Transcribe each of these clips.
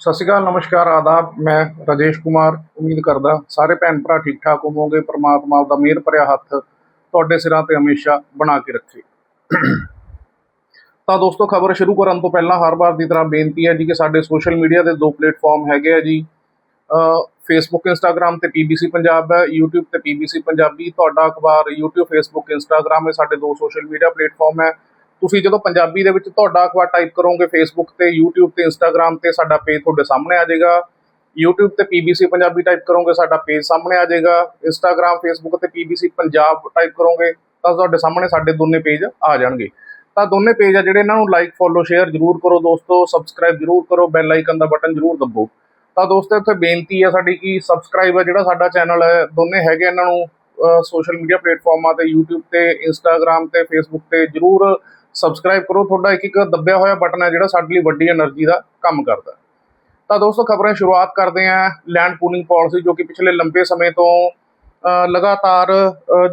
ਸਤਿ ਸ਼੍ਰੀ ਅਕਾਲ, ਨਮਸਕਾਰ, ਆਦਾਬ। ਮੈਂ ਰਾਜੇਸ਼ ਕੁਮਾਰ। ਉਮੀਦ ਕਰਦਾ ਸਾਰੇ ਭੈਣ ਭਰਾ ਠੀਕ ਠਾਕ ਹੋਵੋਗੇ। ਪ੍ਰਮਾਤਮਾ ਦਾ ਮਿਹਰ ਭਰਿਆ ਹੱਥ ਤੁਹਾਡੇ ਸਿਰਾਂ ਤੇ ਹਮੇਸ਼ਾ ਬਣਾ ਕੇ ਰੱਖੇ। ਤਾਂ ਦੋਸਤੋ, ਖਬਰ ਸ਼ੁਰੂ ਕਰਨ ਤੋਂ ਪਹਿਲਾਂ ਹਰ ਵਾਰ ਦੀ ਤਰ੍ਹਾਂ ਬੇਨਤੀ ਹੈ ਜੀ ਕਿ ਸਾਡੇ ਸੋਸ਼ਲ ਮੀਡੀਆ ਦੇ ਦੋ ਪਲੇਟਫਾਰਮ ਹੈਗੇ ਆ ਜੀ। ਫੇਸਬੁੱਕ ਇੰਸਟਾਗ੍ਰam ਤੇ ਪੀਬੀਸੀ ਪੰਜਾਬ ਹੈ, YouTube ਤੇ ਪੀਬੀਸੀ ਪੰਜਾਬੀ ਤੁਹਾਡਾ ਅਖਬਾਰ YouTube ਫੇਸਬੁੱਕ ਇੰਸਟਾਗ੍ਰam ਇਹ ਸਾਡੇ ਦੋ ਸੋਸ਼ਲ ਮੀਡੀਆ ਪਲੇਟਫਾਰਮ ਹੈ। ਤੁਸੀਂ ਜਦੋਂ ਪੰਜਾਬੀ ਦੇ ਵਿੱਚ ਤੁਹਾਡਾ ਅਖਬਾਰ ਟਾਈਪ ਕਰੋਗੇ ਫੇਸਬੁੱਕ ਤੇ, YouTube ਤੇ, Instagram ਤੇ, ਸਾਡਾ ਪੇਜ ਤੁਹਾਡੇ ਸਾਹਮਣੇ ਆ ਜਾਏਗਾ। YouTube ਤੇ PBC ਪੰਜਾਬੀ ਟਾਈਪ ਕਰੋਗੇ, ਸਾਡਾ ਪੇਜ ਸਾਹਮਣੇ ਆ ਜਾਏਗਾ। Instagram, Facebook ਤੇ PBC ਪੰਜਾਬ ਟਾਈਪ ਕਰੋਗੇ, ਤਾਂ ਤੁਹਾਡੇ ਸਾਹਮਣੇ ਸਾਡੇ ਦੋਨੇ ਪੇਜ ਆ ਜਾਣਗੇ। ਤਾਂ ਦੋਨੇ ਪੇਜ ਆ ਜਿਹੜੇ, ਇਹਨਾਂ ਨੂੰ ਲਾਈਕ ਫੋਲੋ ਸ਼ੇਅਰ ਜਰੂਰ ਕਰੋ ਦੋਸਤੋ। ਸਬਸਕ੍ਰਾਈਬ ਜਰੂਰ ਕਰੋ ਬੈਲ ਆਈਕਨ ਦਾ ਬਟਨ ਜਰੂਰ ਦਬਾਓ ਤਾਂ ਦੋਸਤੋ, ਇੱਥੇ ਬੇਨਤੀ ਹੈ ਸਾਡੀ ਕਿ ਸਬਸਕ੍ਰਾਈਬ ਹੈ ਜਿਹੜਾ ਸਾਡਾ ਚੈਨਲ ਹੈ, ਦੋਨੇ ਹੈਗੇ ਇਹਨਾਂ ਨੂੰ ਸੋਸ਼ਲ ਮੀਡੀਆ ਪਲੇਟਫਾਰਮਾਂ ਤੇ YouTube ਤੇ, Instagram ਤੇ, Facebook ਤੇ ਜਰੂਰ ਸਬਸਕ੍ਰਾਈਬ ਕਰੋ, ਤੁਹਾਡਾ ਇੱਕ ਇੱਕ ਦੱਬਿਆ ਹੋਇਆ ਬਟਨ ਹੈ ਜਿਹੜਾ ਸਾਡੇ ਲਈ ਵੱਡੀ એનર્ਜੀ ਦਾ ਕੰਮ ਕਰਦਾ ਤਾਂ ਦੋਸਤੋ, ਖਬਰਾਂ ਸ਼ੁਰੂਆਤ ਕਰਦੇ ਹਾਂ। ਲੈਂਡ ਪੂਲਿੰਗ ਪਾਲਿਸੀ ਜੋ ਕਿ ਪਿਛਲੇ ਲੰਬੇ ਸਮੇਂ ਤੋਂ ਲਗਾਤਾਰ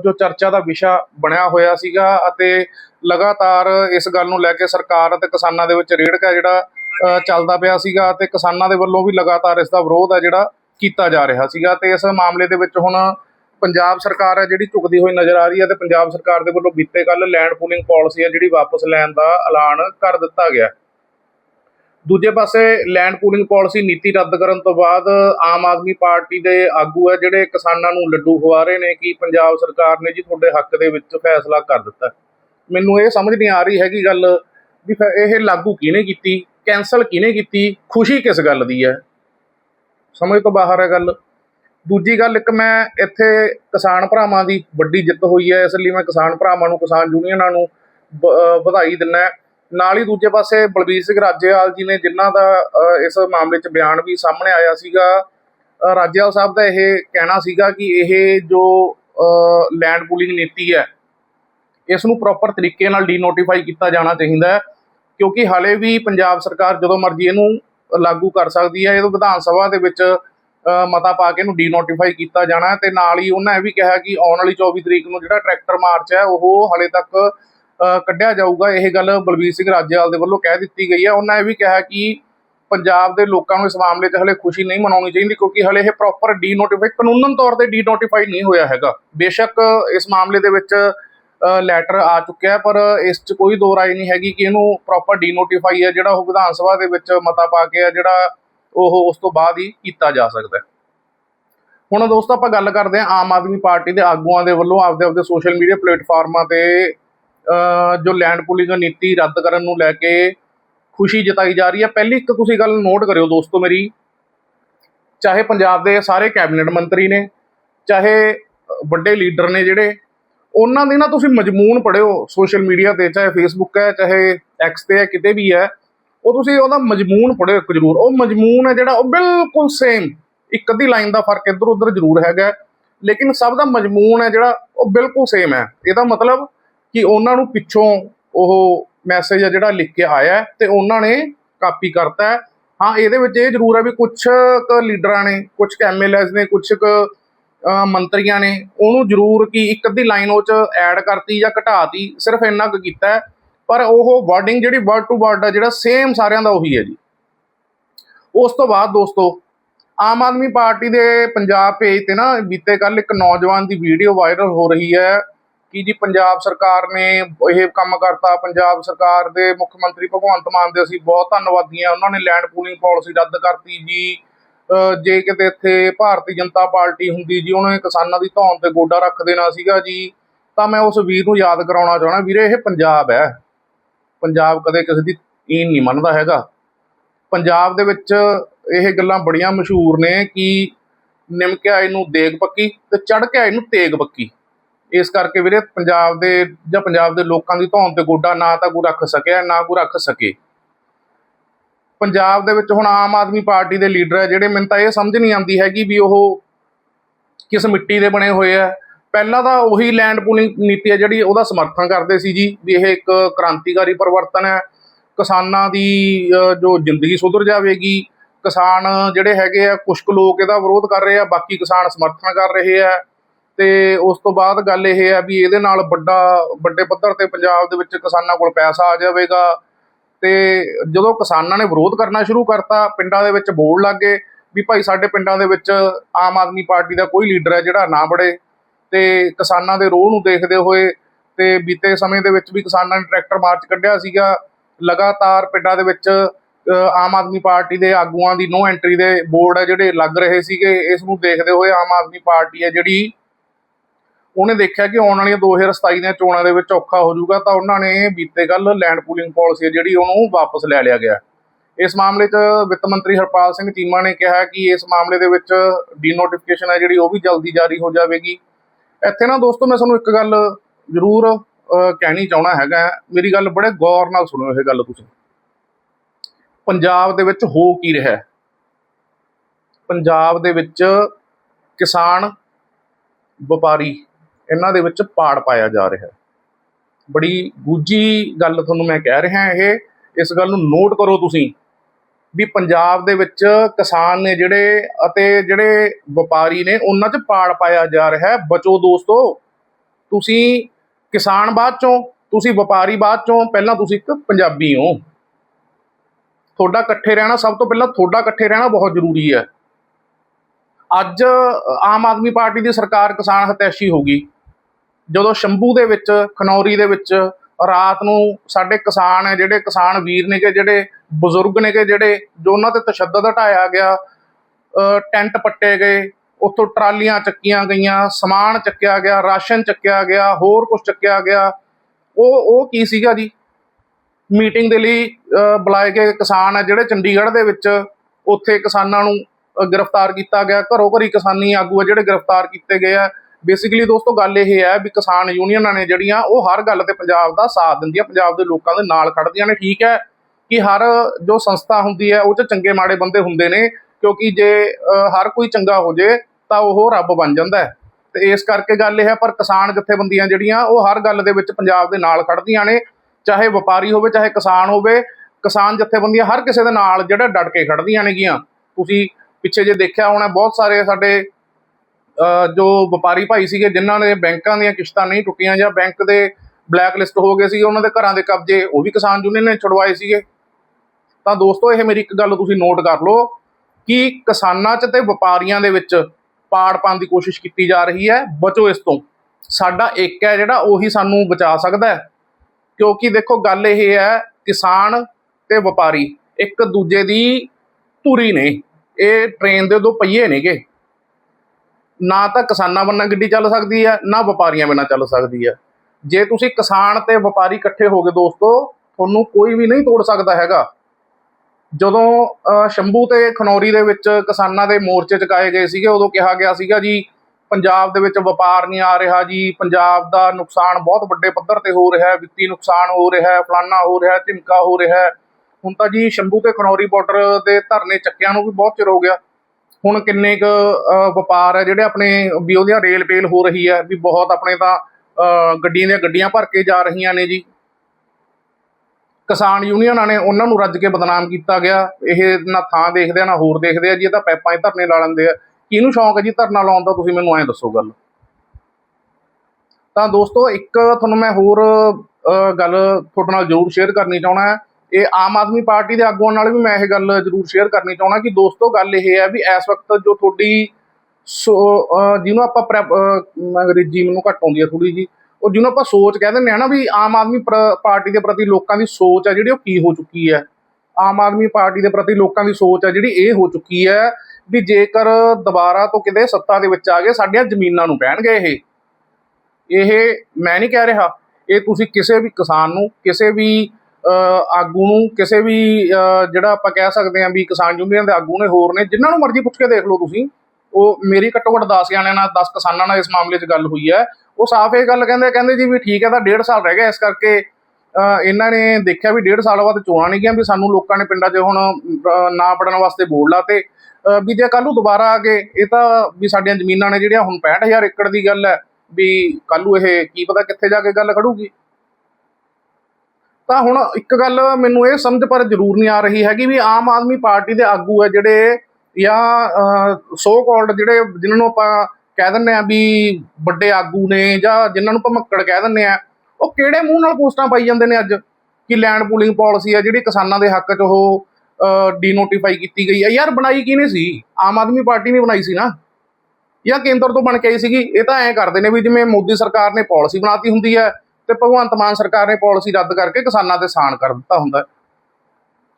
ਜੋ ਚਰਚਾ ਦਾ ਵਿਸ਼ਾ ਬਣਿਆ ਹੋਇਆ ਸੀਗਾ ਅਤੇ ਲਗਾਤਾਰ ਇਸ ਗੱਲ ਨੂੰ ਲੈ ਕੇ ਸਰਕਾਰ ਅਤੇ ਕਿਸਾਨਾਂ ਦੇ ਵਿੱਚ ਰੇੜਕਾ ਜਿਹੜਾ ਚੱਲਦਾ ਪਿਆ ਸੀਗਾ ਅਤੇ ਕਿਸਾਨਾਂ ਦੇ ਵੱਲੋਂ ਵੀ ਲਗਾਤਾਰ ਇਸ ਦਾ ਵਿਰੋਧ ਹੈ ਜਿਹੜਾ ਕੀਤਾ ਜਾ ਰਿਹਾ ਸੀਗਾ। ਤੇ ਇਸ ਮਾਮਲੇ ਦੇ ਵਿੱਚ ਹੁਣ ਪੰਜਾਬ ਸਰਕਾਰ ਹੈ ਜਿਹੜੀ ਝੁਕਦੀ ਹੋਈ ਨਜ਼ਰ ਆ ਰਹੀ ਹੈ ਤੇ ਪੰਜਾਬ ਸਰਕਾਰ ਦੇ ਵੱਲੋਂ ਬੀਤੇ ਕੱਲ ਲੈਂਡ ਪੂਲਿੰਗ ਪਾਲਿਸੀ ਹੈ ਜਿਹੜੀ ਵਾਪਸ ਲੈਣ ਦਾ ਐਲਾਨ ਕਰ ਦਿੱਤਾ ਗਿਆ। ਦੂਜੇ ਪਾਸੇ ਲੈਂਡ ਪੂਲਿੰਗ ਪਾਲਿਸੀ ਨੀਤੀ ਰੱਦ ਕਰਨ ਤੋਂ ਬਾਅਦ ਆਮ ਆਦਮੀ ਪਾਰਟੀ ਦੇ ਆਗੂ ਹੈ ਜਿਹੜੇ ਕਿਸਾਨਾਂ ਨੂੰ ਲੱਡੂ ਖਵਾ ਰਹੇ ਨੇ ਕਿ ਪੰਜਾਬ ਸਰਕਾਰ ਨੇ ਜੀ ਤੁਹਾਡੇ ਹੱਕ ਦੇ ਵਿੱਚ ਫੈਸਲਾ ਕਰ ਦਿੱਤਾ। ਮੈਨੂੰ ਇਹ ਸਮਝ ਨਹੀਂ ਆ ਰਹੀ ਹੈਗੀ ਗੱਲ ਵੀ ਫਿਰ ਇਹ ਲਾਗੂ ਕਿਹਨੇ ਕੀਤੀ ਕੈਨਸਲ ਕਿਹਨੇ ਕੀਤੀ, ਖੁਸ਼ੀ ਕਿਸ ਗੱਲ ਦੀ ਹੈ? ਸਮਝ ਤੋਂ ਬਾਹਰ ਹੈ ਗੱਲ। ਦੂਜੀ ਗੱਲ, ਇੱਕ ਮੈਂ ਇੱਥੇ ਕਿਸਾਨ ਭਰਾਵਾਂ ਦੀ ਵੱਡੀ ਜਿੱਤ ਹੋਈ ਹੈ, ਇਸ ਲਈ ਮੈਂ ਕਿਸਾਨ ਭਰਾਵਾਂ ਨੂੰ, ਕਿਸਾਨ ਯੂਨੀਅਨਾਂ ਨੂੰ ਵਧਾਈ ਦਿੰਦਾ ਨਾਲ ਹੀ ਦੂਜੇ ਪਾਸੇ ਬਲਬੀਰ ਸਿੰਘ ਰਾਜੇਵਾਲ ਜੀ ਨੇ, ਜਿਨ੍ਹਾਂ ਦਾ ਇਸ ਮਾਮਲੇ 'ਚ ਬਿਆਨ ਵੀ ਸਾਹਮਣੇ ਆਇਆ ਸੀਗਾ ਰਾਜੇਵਾਲ ਸਾਹਿਬ ਦਾ ਇਹ ਕਹਿਣਾ ਸੀਗਾ ਕਿ ਇਹ ਜੋ ਲੈਂਡ ਪੂਲਿੰਗ ਨੀਤੀ ਹੈ, ਇਸ ਨੂੰ ਪ੍ਰੋਪਰ ਤਰੀਕੇ ਨਾਲ ਡੀਨੋਟੀਫਾਈ ਕੀਤਾ ਜਾਣਾ ਚਾਹੀਦਾ ਹੈ, ਕਿਉਂਕਿ ਹਾਲੇ ਵੀ ਪੰਜਾਬ ਸਰਕਾਰ ਜਦੋਂ ਮਰਜ਼ੀ ਇਹਨੂੰ ਲਾਗੂ ਕਰ ਸਕਦੀ ਹੈ, ਇਹ ਵਿਧਾਨ ਸਭਾ ਦੇ ਵਿੱਚ ਮਤਾ ਪਾ ਕੇ ਇਹਨੂੰ ਡੀਨੋਟੀਫਾਈ ਕੀਤਾ ਜਾਣਾ ਤੇ ਨਾਲ ਹੀ ਉਹਨਾਂ ਇਹ ਵੀ ਕਿਹਾ ਕਿ ਆਉਣ ਵਾਲੀ 24 ਤਰੀਕ ਨੂੰ ਜਿਹੜਾ ਟਰੈਕਟਰ ਮਾਰਚ ਹੈ, ਉਹ ਹਲੇ ਤੱਕ ਕੱਢਿਆ ਜਾਊਗਾ। ਇਹ ਗੱਲ ਬਲਬੀਰ ਸਿੰਘ ਰਾਜੇਵਾਲ ਦੇ ਵੱਲੋਂ ਕਹਿ ਦਿੱਤੀ ਗਈ ਹੈ। ਉਹਨਾਂ ਇਹ ਵੀ ਕਿਹਾ ਕਿ ਪੰਜਾਬ ਦੇ ਲੋਕਾਂ ਨੂੰ ਇਸ ਮਾਮਲੇ 'ਚ ਹਲੇ ਖੁਸ਼ੀ ਨਹੀਂ ਮਨਾਉਣੀ ਚਾਹੀਦੀ ਕਿਉਂਕਿ ਹਲੇ ਇਹ ਪ੍ਰੋਪਰ ਡੀਨੋਟੀਫਾਈ ਕਾਨੂੰਨਨ ਤੌਰ ਤੇ ਡੀਨੋਟੀਫਾਈ ਨਹੀਂ ਹੋਇਆ ਹੈਗਾ। ਬੇਸ਼ੱਕ ਇਸ ਮਾਮਲੇ ਦੇ ਵਿੱਚ ਲੈਟਰ ਆ ਚੁੱਕਿਆ ਪਰ ਇਸ 'ਚ ਕੋਈ ਦੋ ਰਾਏ ਨਹੀਂ ਹੈਗੀ ਕਿ ਇਹਨੂੰ ਪ੍ਰੋਪਰ ਡੀਨੋਟੀਫਾਈ ਹੈ। ਜਿਹੜਾ ਉਹ ਵਿਧਾਨ ਸਭਾ ਦੇ ਵਿੱਚ ਮਤਾ ਪਾ ਕੇ ਆ ਜਿਹੜਾ ਉਹ ਉਸ ਤੋਂ ਬਾਅਦ ਹੀ ਕੀਤਾ ਜਾ ਸਕਦਾ ਹੈ। ਹੁਣ ਦੋਸਤੋ ਆਪਾਂ ਗੱਲ ਕਰਦੇ ਹਾਂ ਆਮ ਆਦਮੀ ਪਾਰਟੀ ਦੇ ਆਗੂਆਂ ਦੇ ਵੱਲੋਂ ਆਪਦੇ ਆਪਦੇ ਸੋਸ਼ਲ ਮੀਡੀਆ ਪਲੇਟਫਾਰਮਾਂ ਤੇ ਜੋ ਲੈਂਡ ਪੁਲਿੰਗ ਨੀਤੀ ਰੱਦ ਕਰਨ ਨੂੰ ਲੈ ਕੇ ਖੁਸ਼ੀ ਜਤਾਈ ਜਾ ਰਹੀ ਹੈ। ਪਹਿਲੀ ਇੱਕ ਤੁਸੀਂ ਗੱਲ ਨੋਟ ਕਰਿਓ ਦੋਸਤੋ ਮੇਰੀ। ਚਾਹੇ ਪੰਜਾਬ ਦੇ ਸਾਰੇ ਕੈਬਨਿਟ ਮੰਤਰੀ ਨੇ, ਚਾਹੇ ਵੱਡੇ ਲੀਡਰ ਨੇ ਜਿਹੜੇ, ਉਹਨਾਂ ਦੇ ਨਾ ਤੁਸੀਂ ਮਜਮੂਨ ਪੜਿਓ ਸੋਸ਼ਲ ਮੀਡੀਆ ਤੇ, ਚਾਹੇ ਫੇਸਬੁੱਕ ਹੈ, ਚਾਹੇ ਐਕਸ ਤੇ ਹੈ, ਕਿਤੇ ਵੀ ਹੈ। ਉਹ ਤੁਸੀਂ ਉਹਦਾ ਮਜਮੂਨ ਪੜਿਓ ਇੱਕ ਜ਼ਰੂਰ। ਉਹ ਮਜਮੂਨ ਹੈ ਜਿਹੜਾ ਉਹ ਬਿਲਕੁਲ ਸੇਮ ਇੱਕ ਅੱਧੀ ਲਾਈਨ ਦਾ ਫ਼ਰਕ ਇੱਧਰ ਉੱਧਰ ਜ਼ਰੂਰ ਹੈਗਾ। ਲੇਕਿਨ ਸਭ ਦਾ ਮਜਮੂਨ ਹੈ ਜਿਹੜਾ ਉਹ ਬਿਲਕੁਲ ਸੇਮ ਹੈ। ਇਹਦਾ ਮਤਲਬ ਕਿ ਉਹਨਾਂ ਨੂੰ ਪਿੱਛੋਂ ਉਹ ਮੈਸੇਜ ਹੈ ਜਿਹੜਾ ਲਿਖ ਕੇ ਆਇਆ ਹੈ ਤੇ ਉਹਨਾਂ ਨੇ ਕਾਪੀ ਕਰਤਾ ਹੈ। ਹਾਂ, ਇਹਦੇ ਵਿੱਚ ਇਹ ਜ਼ਰੂਰ ਹੈ ਵੀ ਕੁਝ ਕੁ ਲੀਡਰਾਂ ਨੇ ਕੁਝ ਐਮਐਲਏਸ ਨੇ ਕੁਝ ਕੁ ਮੰਤਰੀਆਂ ਨੇ, ਉਹਨੂੰ ਜ਼ਰੂਰ ਕਿ ਇੱਕ ਅੱਧੀ ਲਾਈਨ ਉਹ ਚ ਐਡ ਕਰਤੀ ਜਾਂ ਘਟਾਤੀ, ਸਿਰਫ ਇੰਨਾ ਕੁ ਕੀਤਾ ਪਰ ਉਹ ਵਰਡਿੰਗ ਜਿਹੜੀ ਵਰਡ ਟੂ ਵਰਡ ਹੈ ਜਿਹੜਾ ਸੇਮ ਸਾਰਿਆਂ ਦਾ ਉਹੀ ਹੈ ਜੀ। ਉਸ ਤੋਂ ਬਾਅਦ ਦੋਸਤੋ, ਆਮ ਆਦਮੀ ਪਾਰਟੀ ਦੇ ਪੰਜਾਬ ਪੇਜ ਤੇ ਨਾ ਬੀਤੇ ਕੱਲ ਇੱਕ ਨੌਜਵਾਨ ਦੀ ਵੀਡੀਓ ਵਾਇਰਲ ਹੋ ਰਹੀ ਹੈ ਕਿ ਜੀ ਪੰਜਾਬ ਸਰਕਾਰ ਨੇ ਇਹ ਕੰਮ ਕਰਤਾ। ਪੰਜਾਬ ਸਰਕਾਰ ਦੇ ਮੁੱਖ ਮੰਤਰੀ ਭਗਵੰਤ ਮਾਨ ਦੇ ਅਸੀਂ ਬਹੁਤ ਧੰਨਵਾਦੀ ਹਾਂ। ਉਹਨਾਂ ਨੇ ਲੈਂਡ ਪੂਲਿੰਗ ਪਾਲਿਸੀ ਰੱਦ ਕਰਤੀ ਜੀ। ਜੇ ਕਿਤੇ ਇੱਥੇ ਭਾਰਤੀ ਜਨਤਾ ਪਾਰਟੀ ਹੁੰਦੀ ਜੀ, ਉਹਨੇ ਕਿਸਾਨਾਂ ਦੀ ਧੌਣ ਤੇ ਗੋਡਾ ਰੱਖ ਦੇਣਾ ਸੀਗਾ ਜੀ, ਤਾਂ ਮੈਂ ਉਸ ਵੀਰ ਨੂੰ ਯਾਦ ਕਰਾਉਣਾ ਚਾਹਣਾ ਵੀਰੇ, ਇਹ ਪੰਜਾਬ ਹੈ। ਪੰਜਾਬ ਕਦੇ ਕਿਸੇ ਦੀ ਈਨ ਨਹੀਂ ਮੰਨਦਾ ਹੈਗਾ। ਪੰਜਾਬ ਦੇ ਵਿੱਚ ਇਹ ਗੱਲਾਂ ਬੜੀਆਂ ਮਸ਼ਹੂਰ ਨੇ ਕਿ ਨਿਮਕਿਆ ਇਹਨੂੰ ਦੇਗ ਪੱਕੀ ਤੇ ਚੜ ਕੇ ਇਹਨੂੰ ਤੇਗ ਪੱਕੀ। ਇਸ ਕਰਕੇ ਵੀਰੇ ਪੰਜਾਬ ਦੇ ਜਾਂ ਪੰਜਾਬ ਦੇ ਲੋਕਾਂ ਦੀ ਧੌਣ ਤੇ ਗੋਡਾ ਨਾ ਤਾਂ ਕੋਈ ਰੱਖ ਸਕਿਆ ਨਾ ਕੋਈ ਰੱਖ ਸਕੇ। ਪੰਜਾਬ ਦੇ ਵਿੱਚ ਹੁਣ ਆਮ ਆਦਮੀ ਪਾਰਟੀ ਦੇ ਲੀਡਰ ਹੈ ਜਿਹੜੇ, ਮੈਨੂੰ ਤਾਂ ਇਹ ਸਮਝ ਨਹੀਂ ਆਉਂਦੀ ਹੈਗੀ ਵੀ ਉਹ ਕਿਸ ਮਿੱਟੀ ਦੇ ਬਣੇ ਹੋਏ ਆ। ਪਹਿਲਾਂ ਤਾਂ ਉਹੀ ਲੈਂਡ ਪੂਲਿੰਗ ਨੀਤੀ ਹੈ ਜਿਹੜੀ ਉਹਦਾ ਸਮਰਥਨ ਕਰਦੇ ਸੀ ਜੀ, ਵੀ ਇਹ ਇੱਕ ਕ੍ਰਾਂਤੀਕਾਰੀ ਪਰਿਵਰਤਨ ਹੈ। ਕਿਸਾਨਾਂ ਦੀ ਜੋ ਜ਼ਿੰਦਗੀ ਸੁਧਰ ਜਾਵੇਗੀ, ਕਿਸਾਨ ਜਿਹੜੇ ਹੈਗੇ ਆ ਕੁਝ ਲੋਕ ਇਹਦਾ ਵਿਰੋਧ ਕਰ ਰਹੇ ਆ, ਬਾਕੀ ਕਿਸਾਨ ਸਮਰਥਨ ਕਰ ਰਹੇ ਆ। ਤੇ ਉਸ ਤੋਂ ਬਾਅਦ ਗੱਲ ਇਹ ਹੈ ਵੀ ਇਹਦੇ ਨਾਲ ਵੱਡਾ, ਵੱਡੇ ਪੱਧਰ ਤੇ ਪੰਜਾਬ ਦੇ ਵਿੱਚ ਕਿਸਾਨਾਂ ਕੋਲ ਪੈਸਾ ਆ ਜਾਵੇਗਾ। ਤੇ ਜਦੋਂ ਕਿਸਾਨਾਂ ਨੇ ਵਿਰੋਧ ਕਰਨਾ ਸ਼ੁਰੂ ਕਰਤਾ, ਪਿੰਡਾਂ ਦੇ ਵਿੱਚ ਬੋਲ ਲੱਗ ਗਏ ਵੀ ਭਾਈ ਸਾਡੇ ਪਿੰਡਾਂ ਦੇ ਵਿੱਚ ਆਮ ਆਦਮੀ ਪਾਰਟੀ ਦਾ ਕੋਈ ਲੀਡਰ ਹੈ ਜਿਹੜਾ ਨਾ ਬੜੇ। ਤੇ ਕਿਸਾਨਾਂ ਦੇ ਰੋਹ ਨੂੰ ਦੇਖਦੇ ਹੋਏ ਤੇ ਬੀਤੇ ਸਮੇਂ ਦੇ ਵਿੱਚ ਵੀ ਕਿਸਾਨਾਂ ਨੇ ਟਰੈਕਟਰ ਮਾਰਚ ਕੱਢਿਆ ਸੀਗਾ। ਲਗਾਤਾਰ ਪਿੰਡਾਂ ਦੇ ਵਿੱਚ ਆਮ ਆਦਮੀ ਪਾਰਟੀ ਦੇ ਆਗੂਆਂ ਦੀ ਨੋ ਐਂਟਰੀ ਦੇ ਬੋਰਡ ਹੈ ਜਿਹੜੇ ਲੱਗ ਰਹੇ ਸੀਗੇ। ਇਸ ਨੂੰ ਦੇਖਦੇ ਹੋਏ ਆਮ ਆਦਮੀ ਪਾਰਟੀ ਹੈ ਜਿਹੜੀ, ਉਹਨੇ ਦੇਖਿਆ ਕਿ ਆਉਣ ਵਾਲੀਆਂ 2027 ਦੀਆਂ ਚੋਣਾਂ ਦੇ ਵਿੱਚ ਔਖਾ ਹੋ ਜਾਊਗਾ ਤਾਂ ਉਹਨਾਂ ਨੇ ਬੀਤੇ ਕੱਲ ਲੈਂਡ ਪੂਲਿੰਗ ਪਾਲਿਸੀ ਜਿਹੜੀ ਉਹਨੂੰ ਵਾਪਸ ਲੈ ਲਿਆ ਗਿਆ। ਇਸ ਮਾਮਲੇ 'ਚ ਵਿੱਤ ਮੰਤਰੀ ਹਰਪਾਲ ਸਿੰਘ ਚੀਮਾ ਨੇ ਕਿਹਾ ਕਿ ਇਸ ਮਾਮਲੇ ਦੇ ਵਿੱਚ ਡੀਨੋਟੀਫਿਕੇਸ਼ਨ ਹੈ ਜਿਹੜੀ ਉਹ ਵੀ ਜਲਦੀ ਜਾਰੀ ਹੋ ਜਾਵੇਗੀ। ਇੱਥੇ ਨਾ ਦੋਸਤੋ ਮੈਂ ਤੁਹਾਨੂੰ ਇੱਕ ਗੱਲ ਜ਼ਰੂਰ ਕਹਿਣੀ ਚਾਹਣਾ ਹੈਗਾ। ਮੇਰੀ ਗੱਲ ਬੜੇ ਗੌਰ ਨਾਲ ਸੁਣਿਓ ਇਹ ਗੱਲ ਤੁਸੀਂ। ਪੰਜਾਬ ਦੇ ਵਿੱਚ ਹੋ ਕੀ ਰਿਹਾ ਪੰਜਾਬ ਦੇ ਵਿੱਚ ਕਿਸਾਨ, ਵਪਾਰੀ, ਇਹਨਾਂ ਦੇ ਵਿੱਚ ਪਾੜ ਪਾਇਆ ਜਾ ਰਿਹਾ ਬੜੀ ਗੁੱਜੀ ਗੱਲ ਤੁਹਾਨੂੰ ਮੈਂ ਕਹਿ ਰਿਹਾ ਇਹ। ਇਸ ਗੱਲ ਨੂੰ ਨੋਟ ਕਰੋ ਤੁਸੀਂ। ਵੀ ਪੰਜਾਬ ਦੇ ਵਿੱਚ ਕਿਸਾਨ ਨੇ ਜਿਹੜੇ ਅਤੇ ਜਿਹੜੇ ਵਪਾਰੀ ਨੇ ਉਹਨਾਂ 'ਚ ਪਾੜ ਪਾਇਆ ਜਾ ਰਿਹਾ ਹੈ। ਬਚੋ ਦੋਸਤੋ, ਤੁਸੀਂ ਕਿਸਾਨ ਬਾਅਦ ਚੋਂ, ਤੁਸੀਂ ਵਪਾਰੀ ਬਾਅਦ ਚੋਂ, ਪਹਿਲਾਂ ਤੁਸੀਂ ਇੱਕ ਪੰਜਾਬੀ ਹੋ। ਤੁਹਾਡਾ ਇਕੱਠੇ ਰਹਿਣਾ ਸਭ ਤੋਂ ਪਹਿਲਾਂ ਤੁਹਾਡਾ ਇਕੱਠੇ ਰਹਿਣਾ ਬਹੁਤ ਜ਼ਰੂਰੀ ਹੈ। ਅੱਜ ਆਮ ਆਦਮੀ ਪਾਰਟੀ ਦੀ ਸਰਕਾਰ ਕਿਸਾਨ ਹਤੈਸ਼ੀ ਹੋ ਗਈ। ਜਦੋਂ ਸ਼ੰਭੂ ਦੇ ਵਿੱਚ, ਖਨੌਰੀ ਦੇ ਵਿੱਚ ਰਾਤ ਨੂੰ ਸਾਡੇ ਕਿਸਾਨ ਹੈ, ਜਿਹੜੇ ਕਿਸਾਨ ਵੀਰ ਨੇਗੇ ਜਿਹੜੇ ਬਜ਼ੁਰਗ ਨੇਗੇ ਜਿਹੜੇ, ਜੋ ਉਹਨਾਂ ਤੇ ਤਸ਼ੱਦਦ ਹਟਾਇਆ ਗਿਆ ਟੈਂਟ ਪੱਟੇ ਗਏ, ਉੱਥੋਂ ਟਰਾਲੀਆਂ ਚੱਕੀਆਂ ਗਈਆਂ, ਸਮਾਨ ਚੱਕਿਆ ਗਿਆ, ਰਾਸ਼ਨ ਚੱਕਿਆ ਗਿਆ, ਹੋਰ ਕੁਝ ਚੱਕਿਆ ਗਿਆ। ਉਹ ਉਹ ਕੀ ਸੀਗਾ ਜੀ? ਮੀਟਿੰਗ ਦੇ ਲਈ ਬੁਲਾਏ ਗਏ ਕਿਸਾਨ ਆ ਜਿਹੜੇ ਚੰਡੀਗੜ੍ਹ ਦੇ ਵਿੱਚ ਉੱਥੇ ਕਿਸਾਨਾਂ ਨੂੰ ਗ੍ਰਿਫਤਾਰ ਕੀਤਾ ਗਿਆ। ਘਰੋਂ ਘਰੀ ਕਿਸਾਨੀ ਆਗੂ ਆ ਜਿਹੜੇ ਗ੍ਰਿਫਤਾਰ ਕੀਤੇ ਗਏ ਆ। ਬੇਸਿਕਲੀ ਦੋਸਤੋ ਗੱਲ ਇਹ ਹੈ ਵੀ ਕਿਸਾਨ ਯੂਨੀਅਨਾਂ ਨੇ ਜਿਹੜੀਆਂ ਉਹ ਹਰ ਗੱਲ ਤੇ ਪੰਜਾਬ ਦਾ ਸਾਥ ਦਿੰਦੀਆਂ, ਪੰਜਾਬ ਦੇ ਲੋਕਾਂ ਦੇ ਨਾਲ ਖੜਦੀਆਂ ਨੇ, ਠੀਕ ਹੈ ਕਿ ਹਰ ਜੋ ਸੰਸਥਾ ਹੁੰਦੀ ਹੈ ਉਹ 'ਚ ਚੰਗੇ ਮਾੜੇ ਬੰਦੇ ਹੁੰਦੇ ਨੇ, ਕਿਉਂਕਿ ਜੇ ਹਰ ਕੋਈ ਚੰਗਾ ਹੋ ਜੇ ਤਾਂ ਉਹ ਰੱਬ ਬਣ ਜਾਂਦਾ ਹੈ। ਤੇ ਇਸ ਕਰਕੇ ਗੱਲ ਇਹ ਹੈ, ਪਰ ਕਿਸਾਨ ਜਥੇਬੰਦੀਆਂ ਜਿਹੜੀਆਂ ਉਹ ਹਰ ਗੱਲ ਦੇ ਵਿੱਚ ਪੰਜਾਬ ਦੇ ਨਾਲ ਖੜਦੀਆਂ ਨੇ, ਚਾਹੇ ਵਪਾਰੀ ਹੋਵੇ, ਚਾਹੇ ਕਿਸਾਨ ਹੋਵੇ, ਕਿਸਾਨ ਜਥੇਬੰਦੀਆਂ ਹਰ ਕਿਸੇ ਦੇ ਨਾਲ ਜਿਹੜਾ ਡਟ ਕੇ ਖੜਦੀਆਂ ਨੇਗੀਆਂ। ਤੁਸੀਂ ਪਿੱਛੇ ਜੇ ਦੇਖਿਆ ਹੋਣਾ, ਬਹੁਤ ਸਾਰੇ ਸਾਡੇ ਜੋ ਵਪਾਰੀ ਭਾਈ ਸੀਗੇ, ਜਿਨ੍ਹਾਂ ਨੇ ਬੈਂਕਾਂ ਦੀਆਂ ਕਿਸ਼ਤਾਂ ਨਹੀਂ ਟੁੱਟੀਆਂ ਜਾਂ ਬੈਂਕ ਦੇ ਬਲੈਕ ਲਿਸਟ ਹੋ ਗਏ ਸੀ, ਉਹਨਾਂ ਦੇ ਘਰਾਂ ਦੇ ਕਬਜ਼ੇ, ਉਹ ਵੀ ਕਿਸਾਨ ਯੂਨੀਅਨ ਨੇ ਛੁਡਵਾਏ ਸੀਗੇ। ਤਾਂ ਦੋਸਤੋ, ਇਹ ਮੇਰੀ ਇੱਕ ਗੱਲ ਤੁਸੀਂ ਨੋਟ ਕਰ ਲਓ ਕਿ ਕਿਸਾਨਾਂ 'ਚ ਤੇ ਵਪਾਰੀਆਂ ਦੇ ਵਿੱਚ ਪਾੜ ਪਾਉਣ ਦੀ ਕੋਸ਼ਿਸ਼ ਕੀਤੀ ਜਾ ਰਹੀ ਹੈ। ਬਚੋ ਇਸ ਤੋਂ। ਸਾਡਾ ਇੱਕ ਹੈ ਜਿਹੜਾ, ਉਹੀ ਸਾਨੂੰ ਬਚਾ ਸਕਦਾ ਹੈ। ਕਿਉਂਕਿ ਦੇਖੋ, ਗੱਲ ਇਹ ਹੈ, ਕਿਸਾਨ ਤੇ ਵਪਾਰੀ ਇੱਕ ਦੂਜੇ ਦੀ ਧੁਰੀ ਨੇ। ਇਹ ਟ੍ਰੇਨ ਦੇ ਦੋ ਪਹੀਏ ਨੇਗੇ। ਨਾ ਤਾਂ ਕਿਸਾਨਾਂ ਬੰਨਾ ਗੱਡੀ ਚੱਲ ਸਕਦੀ ਹੈ, ਨਾ ਵਪਾਰੀਆਂ ਬਿਨਾਂ ਚੱਲ ਸਕਦੀ ਹੈ। ਜੇ ਤੁਸੀਂ ਕਿਸਾਨ ਤੇ ਵਪਾਰੀ ਇਕੱਠੇ ਹੋ ਗਏ ਦੋਸਤੋ, ਤੁਹਾਨੂੰ ਕੋਈ ਵੀ ਨਹੀਂ ਤੋੜ ਸਕਦਾ ਹੈਗਾ। ਜਦੋਂ ਸ਼ੰਭੂ ਤੇ ਖਨੌਰੀ ਦੇ ਵਿੱਚ ਕਿਸਾਨਾਂ ਦੇ ਮੋਰਚੇ ਚੁਕਾਏ ਗਏ ਸੀਗੇ, ਉਦੋਂ ਕਿਹਾ ਗਿਆ ਸੀਗਾ ਜੀ, ਪੰਜਾਬ ਦੇ ਵਿੱਚ ਵਪਾਰ ਨਹੀਂ ਆ ਰਿਹਾ ਜੀ, ਪੰਜਾਬ ਦਾ ਨੁਕਸਾਨ ਬਹੁਤ ਵੱਡੇ ਪੱਧਰ ਤੇ ਹੋ ਰਿਹਾ ਹੈ, ਵਿੱਤੀ ਨੁਕਸਾਨ ਹੋ ਰਿਹਾ ਹੈ, ਫਲਾਨਾ ਹੋ ਰਿਹਾ ਹੈ, ਝਿਮਕਾ ਹੋ ਰਿਹਾ ਹੈ। ਹੁਣ ਤਾਂ ਜੀ, ਸ਼ੰਭੂ ਤੇ ਖਨੌਰੀ ਬਾਰਡਰ ਦੇ ਧਰਨੇ ਚੱਕਿਆਂ ਨੂੰ ਵੀ ਬਹੁਤ ਚਿਰ ਹੋ ਗਿਆ। ਹੁਣ ਕਿੰਨੇ ਕੁ ਵਪਾਰ ਹੈ ਜਿਹੜੇ ਆਪਣੇ ਵੀ ਉਹਦੀਆਂ ਰੇਲ ਪੇਲ ਹੋ ਰਹੀ ਹੈ ਵੀ ਬਹੁਤ ਆਪਣੇ ਤਾਂ ਅਹ, ਗੱਡੀਆਂ ਦੀਆਂ ਗੱਡੀਆਂ ਭਰ ਕੇ ਜਾ ਰਹੀਆਂ ਨੇ ਜੀ। ਕਿਸਾਨ ਯੂਨੀਅਨਾਂ ਨੇ ਉਹਨਾਂ ਨੂੰ ਰੱਜ ਕੇ ਬਦਨਾਮ ਕੀਤਾ ਗਿਆ। ਇਹ ਨਾ ਥਾਂ ਦੇਖਦੇ ਆ ਨਾ ਹੋਰ ਦੇਖਦੇ ਆ ਜੀ ਇਹ ਤਾਂ ਪੈਪਾਂ 'ਚ ਧਰਨੇ ਲਾ ਲੈਂਦੇ ਆ। ਕਿਹਨੂੰ ਸ਼ੌਂਕ ਹੈ ਜੀ ਧਰਨਾ ਲਾਉਣ ਦਾ ਤੁਸੀਂ ਮੈਨੂੰ ਐਂ ਦੱਸੋ ਗੱਲ। ਤਾਂ ਦੋਸਤੋ ਇੱਕ ਤੁਹਾਨੂੰ ਮੈਂ ਹੋਰ ਗੱਲ ਤੁਹਾਡੇ ਨਾਲ ਜ਼ਰੂਰ ਸ਼ੇਅਰ ਕਰਨੀ ਚਾਹਣਾ ਹੈ। ਇਹ ਆਮ ਆਦਮੀ ਪਾਰਟੀ ਦੇ ਆਗੂਆਂ ਨਾਲ ਵੀ ਮੈਂ ਇਹ ਗੱਲ ਜ਼ਰੂਰ ਸ਼ੇਅਰ ਕਰਨੀ ਚਾਹਣਾ ਕਿ ਦੋਸਤੋ ਗੱਲ ਇਹ ਹੈ ਵੀ ਇਸ ਵਕਤ ਜੋ ਤੁਹਾਡੀ ਸੋ ਜਿਹਨੂੰ ਆਪਾਂ ਪ੍ਰੈ- ਅੰਗਰੇਜ਼ੀ ਮੈਨੂੰ ਘੱਟ ਆਉਂਦੀ ਹੈ ਥੋੜੀ ਜੀ ਉਹ ਜਿਹਨੂੰ ਆਪਾਂ ਸੋਚ ਕਹਿ ਦਿੰਦੇ ਆ ਨਾ ਵੀ ਆਮ ਆਦਮੀ ਪ੍ਰ- ਪਾਰਟੀ ਦੇ ਪ੍ਰਤੀ ਲੋਕਾਂ ਦੀ ਸੋਚ ਆ ਜਿਹੜੀ ਉਹ ਕੀ ਹੋ ਚੁੱਕੀ ਹੈ। ਆਮ ਆਦਮੀ ਪਾਰਟੀ ਦੇ ਪ੍ਰਤੀ ਲੋਕਾਂ ਦੀ ਸੋਚ ਆ ਜਿਹੜੀ ਇਹ ਹੋ ਚੁੱਕੀ ਹੈ ਵੀ ਜੇਕਰ ਦੁਬਾਰਾ ਤੋਂ ਕਿਤੇ ਸੱਤਾ ਦੇ ਵਿੱਚ ਆ ਗਏ ਸਾਡੀਆਂ ਜ਼ਮੀਨਾਂ ਨੂੰ ਪੈਣਗੇ ਇਹ। ਇਹ ਮੈਂ ਨਹੀਂ ਕਹਿ ਰਿਹਾ। ਇਹ ਤੁਸੀਂ ਕਿਸੇ ਵੀ ਕਿਸਾਨ ਨੂੰ, ਕਿਸੇ ਵੀ ਆਗੂ ਨੂੰ ਕਿਸੇ ਵੀ ਜਿਹੜਾ ਆਪਾਂ ਕਹਿ ਸਕਦੇ ਹਾਂ ਵੀ ਕਿਸਾਨ ਯੂਨੀਅਨ ਦੇ ਆਗੂ ਨੇ ਹੋਰ ਨੇ ਜਿਨ੍ਹਾਂ ਨੂੰ ਮਰਜ਼ੀ ਪੁੱਛ ਕੇ ਦੇਖ ਲਓ ਤੁਸੀਂ ਉਹ ਮੇਰੀ ਘੱਟੋ ਘੱਟ 10 ਜਾਣਿਆਂ ਨਾਲ 10 ਕਿਸਾਨਾਂ ਨਾਲ ਇਸ ਮਾਮਲੇ 'ਚ ਗੱਲ ਹੋਈ ਹੈ। ਉਹ ਸਾਫ਼ ਇਹ ਗੱਲ ਕਹਿੰਦੇ ਕਹਿੰਦੇ ਜੀ ਵੀ ਠੀਕ ਹੈ ਤਾਂ ਡੇਢ ਸਾਲ ਰਹਿ ਗਿਆ ਇਸ ਕਰਕੇ ਇਹਨਾਂ ਨੇ ਦੇਖਿਆ ਵੀ ਡੇਢ ਸਾਲ ਬਾਅਦ ਚੋਣਾਂ ਨਹੀਂ ਗਿਆ ਵੀ ਸਾਨੂੰ ਲੋਕਾਂ ਨੇ ਪਿੰਡਾਂ 'ਚ ਹੁਣ ਨਾ ਪੜਨ ਵਾਸਤੇ ਬੋਲ ਲਾਤੇ। ਅਹ, ਵੀ ਜੇ ਕੱਲ ਨੂੰ ਦੁਬਾਰਾ ਆ ਗਏ ਇਹ ਤਾਂ ਵੀ ਸਾਡੀਆਂ ਜ਼ਮੀਨਾਂ ਨੇ ਜਿਹੜੀਆਂ ਹੁਣ 65000 ਏਕੜ ਦੀ ਗੱਲ ਹੈ ਵੀ ਕੱਲ ਨੂੰ ਇਹ ਕੀ ਪਤਾ ਕਿੱਥੇ ਜਾ ਕੇ ਗੱਲ ਖੜੂਗੀ। ਤਾਂ ਹੁਣ ਇੱਕ ਗੱਲ ਮੈਨੂੰ ਇਹ ਸਮਝ ਪਰ ਜ਼ਰੂਰ ਨਹੀਂ ਆ ਰਹੀ ਹੈਗੀ ਵੀ ਆਮ ਆਦਮੀ ਪਾਰਟੀ ਦੇ ਆਗੂ ਹੈ ਜਿਹੜੇ ਜਾਂ ਸੋ ਕਾਲਡ ਜਿਹੜੇ ਜਿਨ੍ਹਾਂ ਨੂੰ ਆਪਾਂ ਕਹਿ ਦਿੰਦੇ ਆ ਵੀ ਵੱਡੇ ਆਗੂ ਨੇ ਜਾਂ ਜਿਨ੍ਹਾਂ ਨੂੰ ਭਮੱਕੜ ਕਹਿ ਦਿੰਦੇ ਆ ਉਹ ਕਿਹੜੇ ਮੂੰਹ ਨਾਲ ਪੋਸਟਾਂ ਪਾਈ ਜਾਂਦੇ ਨੇ ਅੱਜ? ਕਿ ਲੈਂਡ ਪੂਲਿੰਗ ਪਾਲਿਸੀ ਹੈ ਜਿਹੜੀ ਕਿਸਾਨਾਂ ਦੇ ਹੱਕ 'ਚ ਉਹ ਡੀਨੋਟੀਫਾਈ ਕੀਤੀ ਗਈ ਹੈ। ਯਾਰ ਬਣਾਈ ਕਿਹਨੇ ਸੀ? ਆਮ ਆਦਮੀ ਪਾਰਟੀ ਨੇ ਬਣਾਈ ਸੀ ਨਾ। ਜਾਂ ਕੇਂਦਰ ਤੋਂ ਬਣ ਕੇ ਆਈ ਸੀਗੀ। ਇਹ ਤਾਂ ਐਂ ਕਰਦੇ ਨੇ ਵੀ ਜਿਵੇਂ ਮੋਦੀ ਸਰਕਾਰ ਨੇ ਪਾਲਿਸੀ ਬਣਾਤੀ ਹੁੰਦੀ ਹੈ ਤੇ ਭਗਵੰਤ ਮਾਨ ਸਰਕਾਰ ਨੇ ਪਾਲਿਸੀ ਰੱਦ ਕਰਕੇ ਕਿਸਾਨਾਂ ਤੇ ਸਾਨ ਕਰ ਦਿੱਤਾ ਹੁੰਦਾ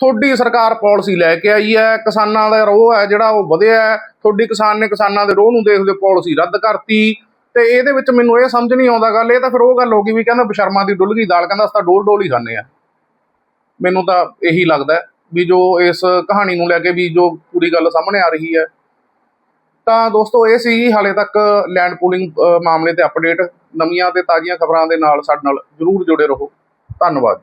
ਤੁਹਾਡੀ ਸਰਕਾਰ ਪਾਲਿਸੀ ਲੈ ਕੇ ਆਈ ਹੈ, ਕਿਸਾਨਾਂ ਦਾ ਰੋਹ ਹੈ, ਜਿਹੜਾ ਉਹ ਵਧਿਆ ਤੁਹਾਡੀ ਕਿਸਾਨ ਨੇ ਕਿਸਾਨਾਂ ਦੇ ਰੋਹ ਨੂੰ ਦੇਖਦੇ ਪਾਲਿਸੀ ਰੱਦ ਕਰਤੀ। ਤੇ ਇਹਦੇ ਵਿੱਚ ਮੈਨੂੰ ਇਹ ਸਮਝ ਨਹੀਂ ਆਉਂਦਾ ਗੱਲ, ਇਹ ਤਾਂ ਫਿਰ ਉਹ ਗੱਲ ਹੋ ਗਈ ਵੀ ਕਹਿੰਦਾ ਬਸ਼ਰਮਾ ਦੀ ਡੁੱਲ ਗਈ, ਦਾਲ ਕਹਿੰਦਾ ਅਸੀਂ ਤਾਂ ਡੋਲ ਡੋਲ ਹੀ ਖਾਂਦੇ ਆ ਮੈਨੂੰ ਤਾਂ ਇਹੀ ਲੱਗਦਾ ਵੀ ਜੋ ਇਸ ਕਹਾਣੀ ਨੂੰ ਲੈ ਕੇ ਵੀ ਜੋ ਪੂਰੀ ਗੱਲ ਸਾਹਮਣੇ ਆ ਰਹੀ ਹੈ ਤਾਂ ਦੋਸਤੋ, ਇਹ ਸੀ ਹਾਲੇ ਤੱਕ ਲੈਂਡ ਪੂਲਿੰਗ ਮਾਮਲੇ ਤੇ ਅਪਡੇਟ ਨਵੀਆਂ ਤੇ ਤਾਜ਼ੀਆਂ ਖਬਰਾਂ ਦੇ ਨਾਲ ਸਾਡੇ ਨਾਲ ਜਰੂਰ ਜੁੜੇ ਰਹੋ। ਧੰਨਵਾਦ।